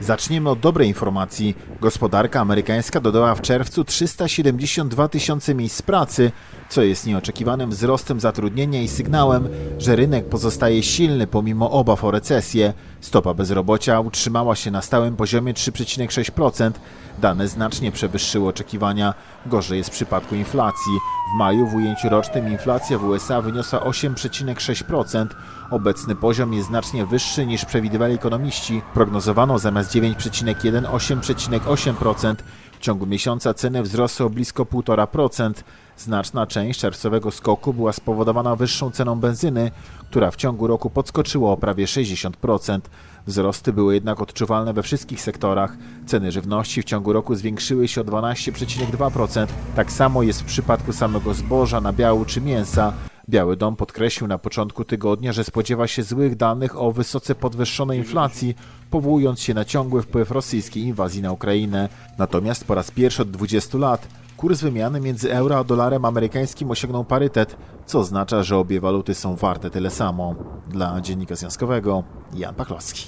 Zaczniemy od dobrej informacji. Gospodarka amerykańska dodała w czerwcu 372 tysiące miejsc pracy, co jest nieoczekiwanym wzrostem zatrudnienia i sygnałem, że rynek pozostaje silny pomimo obaw o recesję. Stopa bezrobocia utrzymała się na stałym poziomie 3,6%. Dane znacznie przewyższyły oczekiwania. Gorzej jest w przypadku inflacji. W maju w ujęciu rocznym inflacja w USA wyniosła 8,6%. Obecny poziom jest znacznie wyższy niż przewidywali ekonomiści. Prognozowano zamiast 9,1 8,8%. W ciągu miesiąca ceny wzrosły o blisko 1,5%. Znaczna część czerwcowego skoku była spowodowana wyższą ceną benzyny, która w ciągu roku podskoczyła o prawie 60%. Wzrosty były jednak odczuwalne we wszystkich sektorach. Ceny żywności w ciągu roku zwiększyły się o 12,2%. Tak samo jest w przypadku samego zboża, nabiału czy mięsa. Biały Dom podkreślił na początku tygodnia, że spodziewa się złych danych o wysoce podwyższonej inflacji, powołując się na ciągły wpływ rosyjskiej inwazji na Ukrainę. Natomiast po raz pierwszy od 20 lat kurs wymiany między euro a dolarem amerykańskim osiągnął parytet, co oznacza, że obie waluty są warte tyle samo. Dla Dziennika Związkowego Jan Pachlowski.